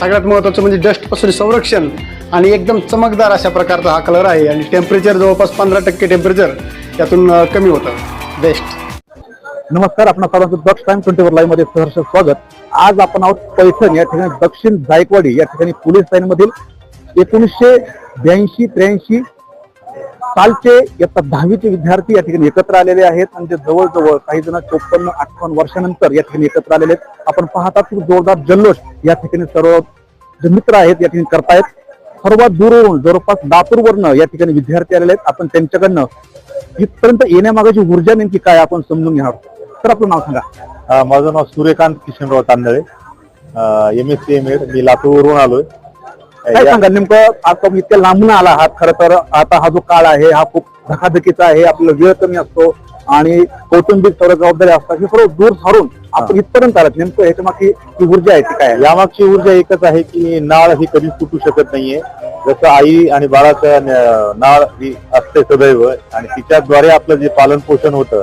सगळ्यात महत्त्वाचं म्हणजे डस्टपासून संरक्षण आणि एकदम चमकदार अशा प्रकारचा हा कलर आहे. आणि टेम्परेचर जवळपास पंधरा टक्के टेम्परेचर यातून कमी होतं. बेस्ट नमस्कार आपण सर्वांचं दक्ष टाइम ट्वेंटी फोर लाईव्हमध्ये सहर्ष स्वागत. आज आपण आहोत पैठण या ठिकाणी दक्षिण जायकवाडी या ठिकाणी पोलीस लाईन मधील एकोणीसशे ब्याऐंशी त्र्याऐंशी कालचे इयत्ता दहावीचे विद्यार्थी या ठिकाणी एकत्र आलेले आहेत आणि ते जवळजवळ काही जण चोपन्न अठ्ठावन्न वर्षानंतर या ठिकाणी एकत्र आलेले आहेत. आपण पाहतात की जोरदार जल्लोष या ठिकाणी सर्व जे मित्र आहेत या ठिकाणी करतायत. सर्वात दूरवरून जवळपास दापूरवरनं या ठिकाणी विद्यार्थी आलेले आहेत. आपण त्यांच्याकडनं इथपर्यंत येण्यामागाची ऊर्जा नेमकी काय आपण समजून घेणार तर आपलं नाव सांगा. माझं नाव Suryakant Kishanrao Tandale. M S C M Ed मी लातूरवरून आलोय. काय सांगा नेमकं आता इतक्या लांबून आला आहात खरं तर आता हा जो काळ आहे हा खूप धकाधकीचा आहे आपला वेळ कमी असतो आणि कौटुंबिक सर्व जबाबदारी असतात. हे सर्व दूर सारून आपण इथपर्यंत आलात. नेमकं ह्याच्या मागची जी ऊर्जा आहे ती काय? यामागची ऊर्जा एकच आहे की नाळ ही कधीच तुटू शकत नाहीये. जसं आई आणि बाळाचं नाळ ही असते सदैव आणि तिच्याद्वारे आपलं जे पालन पोषण होतं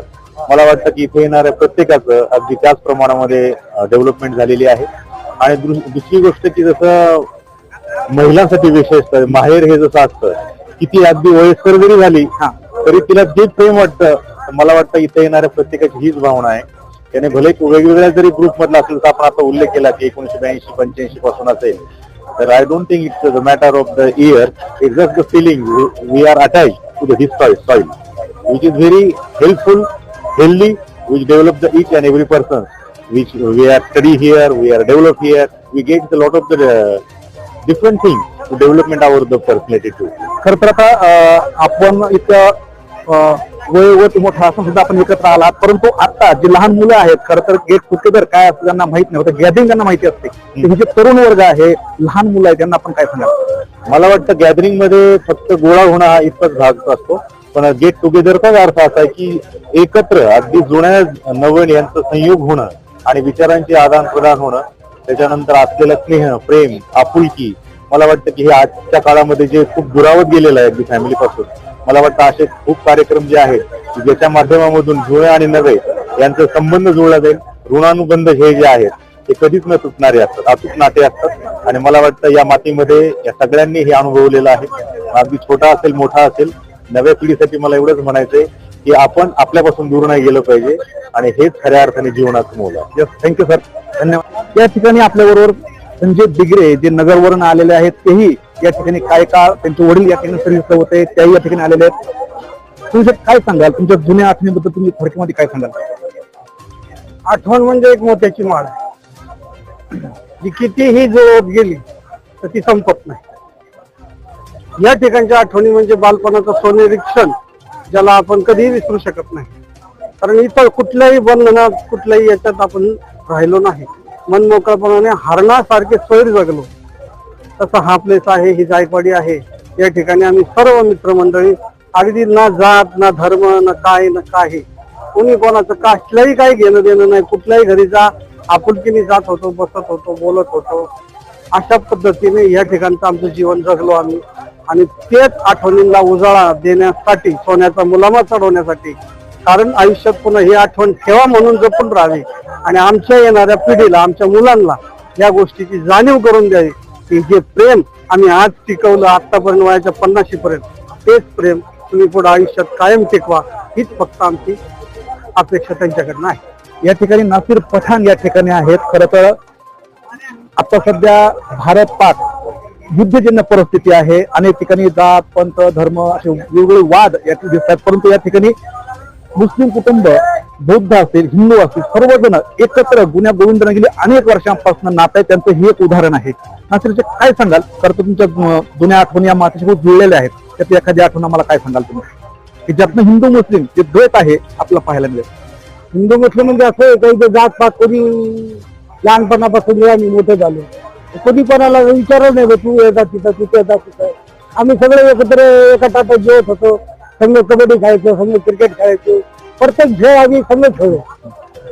मला वाटतं की इथे येणाऱ्या प्रत्येकाचं अगदी त्याच प्रमाणामध्ये डेव्हलपमेंट झालेली आहे. आणि दुस- दुसरी गोष्ट की जसं महिलांसाठी विशेष माहेर हे जसं असतं की ती अगदी वयस्कर जरी झाली तरी तिला जे प्रेम वाटतं मला वाटतं इथे येणाऱ्या प्रत्येकाची हीच भावना आहे. त्याने भले वेगवेगळ्या जरी ग्रुप मधला असेल तर आपण आता उल्लेख केला की एकोणीशे ब्याऐंशी पंच्याऐंशी पासून असेल. तर I don't think it's the matter of the year it's just the feeling we are attach to the his soil which is very helpful healthy which develop the each and every person which we are study here, we are develop here, we get a lot of the different things to development our the personality too. खरं तर आता आपण इथं अं, वयोगत मोठा असून सुद्धा आपण एकत्र आलात परंतु आता जी लहान मुलं आहेत खरं तर गेट टुगेदर काय असतं त्यांना माहीत नाही. होतं गॅदरिंग त्यांना माहिती असते. हे जे तरुण वर्ग आहे लहान मुलं आहेत त्यांना आपण काय सांगा मला वाटतं गॅदरिंगमध्ये फक्त गोळा होणं हा इतकाच भाग असतो. पण गेट टुगेदरचाच अर्थ असा आहे की एकत्र अगदी जुन्या नवीन यांचं संयोग होणं आणि विचारांचे आदान प्रदान होणं त्याच्यानंतर असलेलं स्नेह प्रेम आपुलकी मला वाटतं की हे आजच्या काळामध्ये जे खूप दुरावत गेलेलं आहे अगदी फॅमिली पासून मला वाटतं असे खूप कार्यक्रम जे आहेत की ज्याच्या माध्यमामधून जुळे आणि नवे यांचा संबंध जुळला जाईल. ऋणानुबंध हे जे आहेत ते कधीच न तुटणारे असतात अचूक नाते असतात. आणि मला वाटतं या मातीमध्ये या सगळ्यांनी हे अनुभवलेलं आहे. अगदी छोटा असेल मोठा असेल नव्या पिढीसाठी मला एवढंच म्हणायचंय की आपण आपल्यापासून दूर नाही गेलं पाहिजे आणि हेच खऱ्या अर्थाने जीवनाचं मोल आहे. येस थँक्यू सर धन्यवाद. या ठिकाणी आपल्या बरोबर संजय दिगरे जे नगरवरून आलेले आहेत तेही या ठिकाणी काय काळ त्यांचे वडील या ठिकाणी सर्विस होते त्याही या ठिकाणी आलेले आहेत. तुम्ही सर काय सांगाल? तुमच्या जुन्या आठवणीबद्दल तुम्ही थोडक्यामध्ये काय सांगाल? आठवण म्हणजे एक मोत्याची माळ जी कितीही जवळ गेली तर ती संपत नाही. या ठिकाणच्या आठवणी म्हणजे बालपणाचा सोनेरी क्षण ज्याला आपण कधीही विसरू शकत नाही. कारण इतर कुठल्याही बंधनात कुठल्याही याच्यात आपण राहिलो नाही. मन मोकळपणाने हरणासारखे सोयीर जगलो. तसा हा प्लेस आहे ही जायकवाडी आहे. या ठिकाणी आम्ही सर्व मित्रमंडळी अगदी ना जात ना धर्म ना काय ना काही. कोणी कोणाचं कसल्याही काही घेणं देणं नाही. कुठल्याही घरी जा आपुलकीने जात होतो बसत होतो बोलत होतो. अशा पद्धतीने या ठिकाणचं आमचं जीवन जगलो आम्ही. आणि तेच आठवणींना उजाळा देण्यासाठी सोन्याचा मुलामा चढवण्यासाठी. कारण आयुष्यात पुन्हा ही आठवण ठेवा म्हणून जपून राहावी. आणि आमच्या येणाऱ्या पिढीला आमच्या मुलांना या गोष्टीची जाणीव करून द्यावी की जे प्रेम आम्ही आज टिकवलं आतापर्यंत वयाच्या पन्नाशी पर्यंत तेच प्रेम तुम्ही पुढे आयुष्यात कायम टिकवा हीच फक्त आमची अपेक्षा त्यांच्याकडनं आहे. या ठिकाणी नासिर पठाण या ठिकाणी आहेत. खरं तर आता सध्या भारत पाक युद्धजन्य परिस्थिती आहे. अनेक ठिकाणी जात पंथ धर्म असे वेगवेगळे वाद यात दिसतात. परंतु या ठिकाणी मुस्लिम कुटुंब बौद्ध असतील हिंदू असतील सर्वजण एकत्र गुन्ह्या गोविंदाने गेली. अनेक वर्षांपासून नात आहे. त्यांचं हे एक उदाहरण आहे. नासिरचे काय सांगाल? तर तुमच्या जुन्या आठवणी या मातीशी जुळलेल्या आहेत. त्यात एखादी आठवण आम्हाला काय सांगाल तुम्ही? की ज्यातनं हिंदू मुस्लिम जे द्वैत आहे आपल्याला पाहायला मिळेल. हिंदू मुस्लिम म्हणजे असं काही जात पात कोणी लहानपणापासून आम्ही मोठे झालो. कोणी कोणाला विचारलं नाही तू येतात तिथं तू येतात तिथं आम्ही सगळे एकत्र एका ताटात जेवत होतो. संघ कबड्डी खेळायचो संघ क्रिकेट खेळायचो. प्रत्येक खेळ आम्ही संघ खेळलो.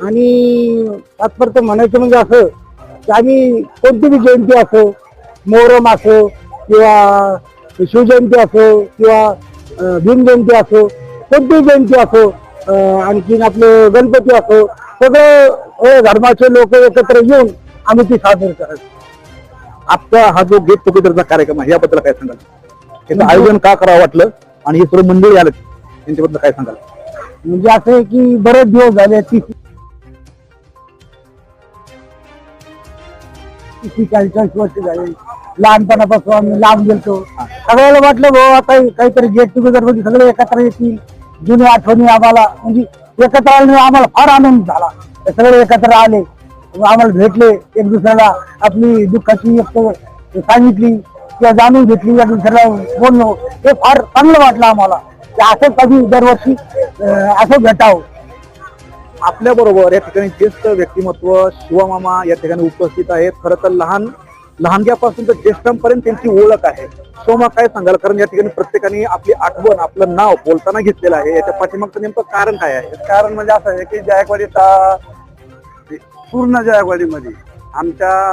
आणि तात्पर्य म्हणायचं म्हणजे असं की आम्ही कोणती बी जयंती असो मोहरम असो किंवा शिवजयंती असो किंवा भीम जयंती असो कोणती जयंती असो आणखीन आपलं गणपती असो सगळं धर्माचे लोक एकत्र येऊन आम्ही ती साजरी करायचो. आपला हा जो गेट टुगेदरचा कार्यक्रम आहे याबद्दल काय सांगाल? त्याचं आयोजन का करावं वाटलं? आणि हे सर्व मंडळी आलेत त्यांच्याबद्दल काय सांगाल? म्हणजे असं आहे की बरेच दिवस झाले चाळीस वर्ष झाले. लहानपणापासून आम्ही लांब गेलतो. सगळ्याला वाटलं भाऊ आता काहीतरी गेट टुगेदरमध्ये सगळे एकत्र येतील. जुने आठवणी आम्हाला म्हणजे एकत्र आल्याने आम्हाला फार आनंद झाला. सगळे एकत्र आले. आम्हाला भेटले एक दुसऱ्याला आपली दुःखाची व्यक्त सांगितली किंवा जाणून घेतली एक दुसऱ्याला बोललो. हे फार चांगलं वाटलं आम्हाला. की असं कधी दरवर्षी असं भेटावं. आपल्या बरोबर या ठिकाणी ज्येष्ठ व्यक्तिमत्व शिवमामा या ठिकाणी उपस्थित आहेत. खरं तर लहान लहानग्यापासून तर ज्येष्ठांपर्यंत त्यांची ओळख आहे. सोमा काय सांगाल? कारण या ठिकाणी प्रत्येकाने आपली आठवण आपलं नाव बोलताना घेतलेलं आहे. याच्या पाठीमागचं नेमकं कारण काय आहे? कारण म्हणजे असं आहे की जायकवाडीचा पूर्ण जायकवाडीमध्ये आमच्या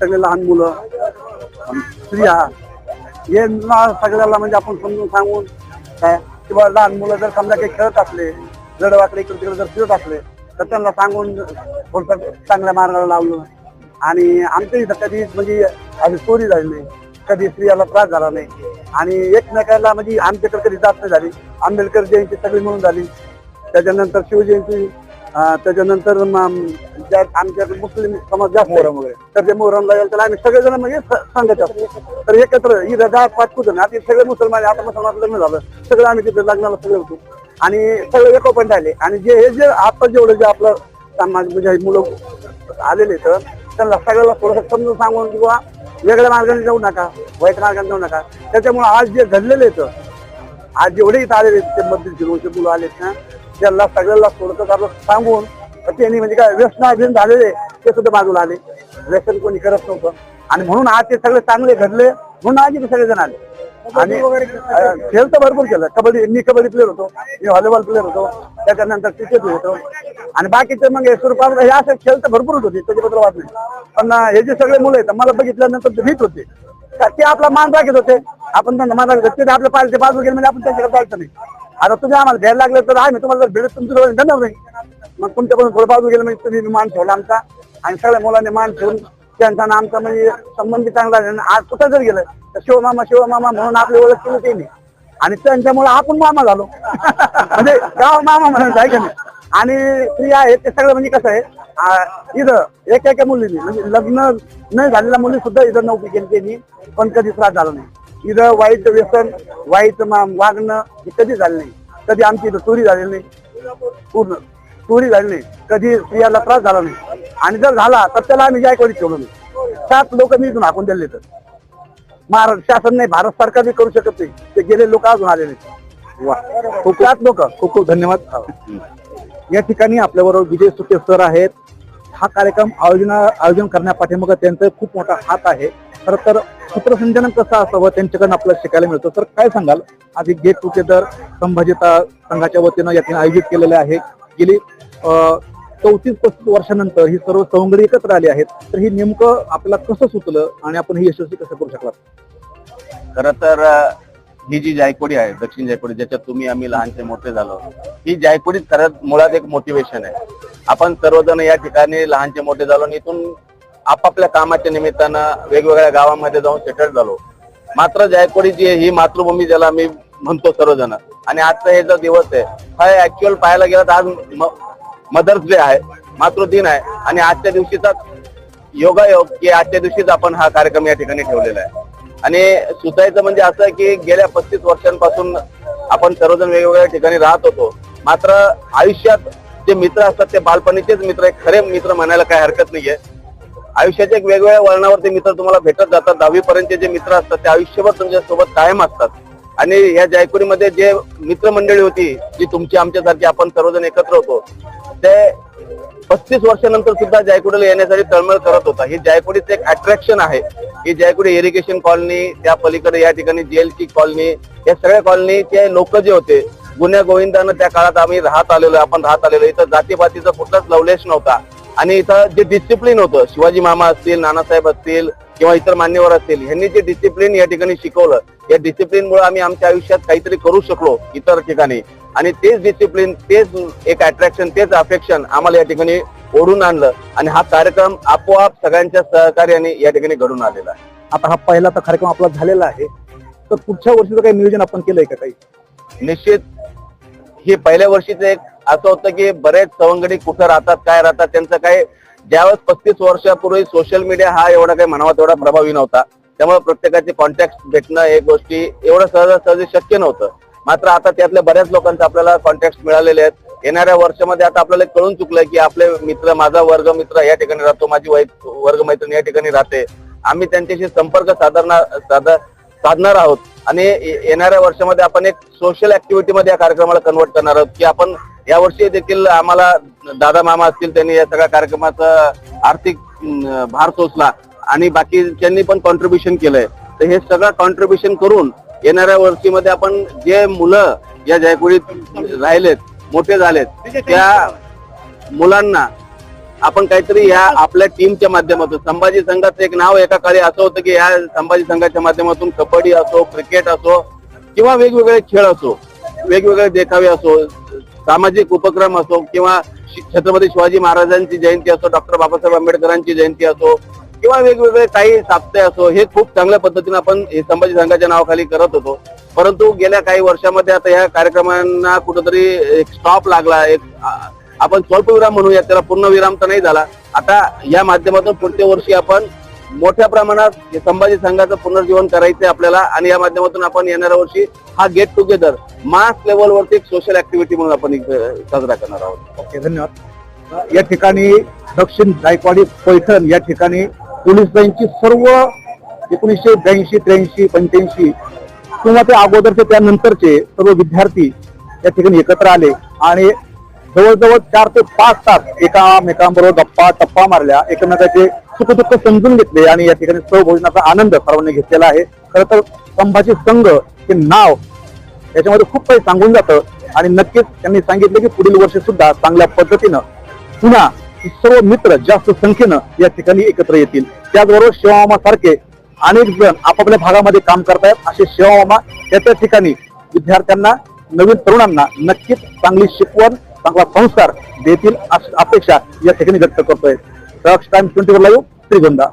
सगळे लहान मुलं स्त्रिया हे सगळ्याला म्हणजे आपण समजून सांगून काय? किंवा लहान मुलं जर समजा काही खेळत असले जडवाकडे इकडे तिकडे जर फिरत असले तर त्यांना सांगून थोडंसं चांगल्या मार्गाला लावलं. आणि आमच्या इथं कधी म्हणजे आधी चोरी झाली नाही. कधी स्त्रियाला त्रास झाला नाही. आणि एकमेकाला म्हणजे आमच्याकडे कधी जास्त झाली. आंबेडकर जयंती सगळी मिळून झाली. त्याच्यानंतर शिवजयंती त्याच्यानंतर ज्या आमच्या मुस्लिम समाज जास्त मोहरम वगैरे तर ते मोहरमला गेलं तर आम्ही सगळेजण म्हणजे सांगत असतो. तर एकत्र ही रजा पाच कुठं आता सगळे मुसलमान आता मुसलमान लग्न झालं सगळं आम्ही तिथे लग्नाला सगळे होतो. आणि सगळे एकोपण राहिले आणि जे हे जे आता जेवढं जे आपलं समाज म्हणजे मुलं आलेले तर त्यांना सगळ्याला थोडंसं समजून सांगून किंवा वेगळ्या मार्गाने जाऊ नका वाईट मार्गाने जाऊ नका. त्याच्यामुळे आज जे घडलेले आहेत आज जेवढे इथं आहेत, ते मुलं आलेत ना त्यांना सगळ्याला थोडंसं आपलं सांगून त्यांनी म्हणजे काय व्यसनाधीन झालेले ते सुद्धा बाजूला आले. व्यसन कोणी करत नव्हतं. आणि म्हणून आज ते सगळे चांगले घडले म्हणून आज इथे सगळेजण आले. आणि खेळ तर भरपूर केलं कबड्डी मी कबड्डी प्लेअर होतो मी व्हॉलीबॉल प्लेअर होतो त्याच्यानंतर क्रिकेट होतो. आणि बाकीचे मग स्वरूपात हे असे खेळ तर भरपूर होते त्याच्याबद्दल वाद नाही. पण हे जे सगळे मुलं आहेत मला बघितल्यानंतर ते भीत होते. ते आपला मान राखत होते. आपण त्यांना मान राखत होते. ते आपल्या पाहिजे बाजू गेले म्हणजे आपण त्यांच्याकडे जायचं नाही. आता तुम्ही आम्हाला घ्यायला लागले तर आम्ही तुम्हाला जर तुमच्या तुमचं देणार नाही. मग तुमच्याकडून थोडं बाजू गेलं म्हणजे तुम्ही मान ठेवला आमचा. आणि सगळ्या मुलांनी मान ठेवून त्यांचा आमचा म्हणजे संबंध चांगला आणि आज कुठं जर गेलं तर शिवमामा शिवमामा म्हणून आपली ओळख केली त्यांनी. आणि त्यांच्यामुळे आपण मामा झालो. म्हणजे गाव मामा म्हणायचं आहे का नाही. आणि स्त्रिया आहेत ते सगळं म्हणजे कसं आहे इथं एक एका मुलीने म्हणजे लग्न न झालेल्या मुली सुद्धा इथं नोकरी केली त्यांनी पण कधी त्रास झाला नाही. इथं वाईट व्यसन वाईट वागणं हे कधी झालं नाही. कधी आमची इथं चोरी झालेली नाही. पूर्ण चोरी झाली नाही. कधी स्त्रियाला त्रास झाला नाही. आणि जर झाला तर त्याला आम्ही जायकवाडी ठेवलो नाही. सात लोक मी इथून हाकून दिले तर. महाराष्ट्र शासन नाही भारत सरकार बी करू शकत नाही. ते गेले लोक अजून आले नाही वा. खूप सात लोक. खूप खूप धन्यवाद या ठिकाणी आपल्याबरोबर विजय सुके सर आहेत. हा कार्यक्रम आयोजन आयोजन करण्यापाठीमागे त्यांचा खूप मोठा हात आहे. खरं तर सूत्रसंचालन कसं असावं त्यांच्याकडून आपल्याला शिकायला मिळतं. तर काय सांगाल? आधी गेट टुगेदर संभाजीता संघाच्या वतीनं या ठिकाणी आयोजित केलेले आहे. गेली चौतीस पस्तीस वर्षानंतर ही सर्व सवंगडी एकत्र आली आहेत. तर ही नेमकं आपल्याला कसं सुचलं आणि आपण हे यशस्वी कसं करू शकला खर तर ही जी जायकवाडी आहे दक्षिण जायकवाडी ज्याच्यात तुम्ही आम्ही लहानचे मोठे झालो ही जायकवाडी खरंच मुळात एक मोटिवेशन आहे. आपण सर्वजण या ठिकाणी लहानचे मोठे झालो आणि इथून आपापल्या कामाच्या निमित्तानं वेगवेगळ्या गावामध्ये जाऊन सेटल झालो. मात्र जायकवाडी जी आहे ही मातृभूमी ज्याला आम्ही म्हणतो सर्वजण. आणि आजचा हे जो दिवस आहे हा ऍक्च्युअल पाहायला गेला तर आज मदर्स डे आहे मातृदिन आहे. आणि आजच्या दिवशीचा योगायोग की आजच्या दिवशीच आपण हा कार्यक्रम या ठिकाणी ठेवलेला आहे. आणि सुचायचं म्हणजे असं की गेल्या पस्तीस वर्षांपासून आपण सर्वजण वेगवेगळ्या ठिकाणी राहत होतो. मात्र आयुष्यात जे मित्र असतात ते बालपणीचेच मित्र आहे खरे मित्र म्हणायला काही हरकत नाहीये. आयुष्याच्या एक वेगवेगळ्या वळणावरती मित्र तुम्हाला भेटत जातात. दहावीपर्यंतचे जे मित्र असतात ते आयुष्यभर तुमच्यासोबत कायम असतात. आणि या जयपुरीमध्ये जे मित्रमंडळी होती जी तुमची आमच्यासारखी आपण सर्वजण एकत्र होतो ते पस्तीस वर्षानंतर सुद्धा जायकवाडीला येण्यासाठी तळमळ करत होता. ही जायकवाडीचं एक अट्रॅक्शन आहे. ही जायकवाडी इरिगेशन कॉलनी त्या पलीकडे या ठिकाणी जेलची कॉलनी या सगळ्या कॉलनीचे लोक जे होते गुन्ह्या गोविंदानं त्या काळात आम्ही राहत आलेलो आपण राहत आलेलो. इथं जातीपातीचा कुठलाच लवलेश नव्हता. आणि इथं जे डिसिप्लिन होतं शिवाजी मामा असतील नानासाहेब असतील किंवा इतर मान्यवर असतील यांनी जे डिसिप्लिन या ठिकाणी शिकवलं या डिसिप्लिन मुळे आम्ही आमच्या आयुष्यात काहीतरी करू शकलो इतर ठिकाणी. आणि तेच डिसिप्लिन तेच एक अट्रॅक्शन तेच अफेक्शन आम्हाला या ठिकाणी ओढून आणलं. आणि हा कार्यक्रम आपोआप सगळ्यांच्या सहकार्याने या ठिकाणी घडून आलेला आहे. आता हा पहिला तर कार्यक्रम आपला झालेला आहे. तर पुढच्या वर्षीचं काही नियोजन आपण केलंय का काही? निश्चित. हे पहिल्या वर्षीच एक असं होतं की बरेच सवंगडी कुठं राहतात काय राहतात त्यांचं काय ज्यावेळेस पस्तीस वर्षापूर्वी सोशल मीडिया हा एवढा काही म्हणावा तेवढा प्रभावी नव्हता. त्यामुळे प्रत्येकाचे कॉन्टॅक्ट भेटणं एक गोष्टी एवढं सहजासहजी शक्य नव्हतं. मात्र आता त्यातल्या बऱ्याच लोकांचे आपल्याला कॉन्टॅक्ट मिळालेले आहेत. येणाऱ्या वर्षामध्ये आता आपल्याला कळून चुकलंय की आपले मित्र माझा वर्ग मित्र या ठिकाणी राहतो माझी वै वर्ग मैत्रीण या ठिकाणी राहते. आम्ही त्यांच्याशी संपर्क साधणार साधा साधणार आहोत. आणि येणाऱ्या वर्षामध्ये आपण एक सोशल ऍक्टिव्हिटी मध्ये या कार्यक्रमाला कन्वर्ट करणार आहोत. की आपण यावर्षी देखील आम्हाला दादा मामा असतील त्यांनी या सगळ्या कार्यक्रमाचा आर्थिक भार सोसला. आणि बाकीच्यांनी पण कॉन्ट्रीब्युशन केलंय. तर हे सगळं कॉन्ट्रीब्युशन करून येणाऱ्या वर्षीमध्ये आपण जे मुलं या जयपुरीत राहिलेत मोठे झालेत त्या मुलांना आपण काहीतरी या आपल्या टीमच्या माध्यमातून संभाजी संघाचं एक नाव एका काळी असं होतं की या संभाजी संघाच्या माध्यमातून कबड्डी असो क्रिकेट असो किंवा वेगवेगळे खेळ असो वेगवेगळे देखावे असो सामाजिक उपक्रम असो किंवा छत्रपती शिवाजी महाराजांची जयंती असो डॉक्टर बाबासाहेब आंबेडकरांची जयंती असो किंवा वेगवेगळे काही साप्ते असो हे खूप चांगल्या पद्धतीने आपण हे संभाजी संघाच्या नावाखाली करत होतो. परंतु गेल्या काही वर्षामध्ये आता या कार्यक्रमांना कुठंतरी एक स्टॉप लागला एक आपण स्वल्पविराम म्हणूया त्याला पूर्ण विराम तर नाही झाला. आता या माध्यमातून पुढच्या वर्षी आपण मोठ्या प्रमाणात संभाजी संघाचं पुनर्जीवन करायचं आपल्याला आणि या माध्यमातून आपण येणाऱ्या वर्षी हा गेट टुगेदर मास लेवलवरती एक सोशल ऍक्टिव्हिटी म्हणून आपण साजरा करणार आहोत. ओके धन्यवाद. या ठिकाणी दक्षिण जायकवाडी पैठण या ठिकाणी पोलिसांची सर्व एकोणीसशे ब्याऐंशी त्र्याऐंशी पंच्याऐंशी किंवा त्या अगोदरचे त्यानंतरचे सर्व विद्यार्थी या ठिकाणी एकत्र आले आणि जवळजवळ चार ते पाच तास एकामेकांबरोबर गप्पा टप्पा मारल्या. एकमेकाचे सुखदुःख समजून घेतले आणि या ठिकाणी सहभोजनाचा आनंद सर्वांनी घेतलेला आहे. खरं तर संभाजी संघ हे नाव याच्यामध्ये खूप काही सांगून जातं आणि नक्कीच त्यांनी सांगितलं की पुढील वर्षी सुद्धा चांगल्या पद्धतीनं पुन्हा सर्व मित्र जास्त संख्येनं या ठिकाणी एकत्र येतील. त्याचबरोबर शिवमामा सारखे अनेक जण आपापल्या भागामध्ये काम करतायत. असे शिवमामा या त्या ठिकाणी विद्यार्थ्यांना नवीन तरुणांना नक्कीच चांगली शिकवण चांगला संस्कार देतील अशी अपेक्षा या ठिकाणी व्यक्त करतोय. Times twenty four live Shrigonda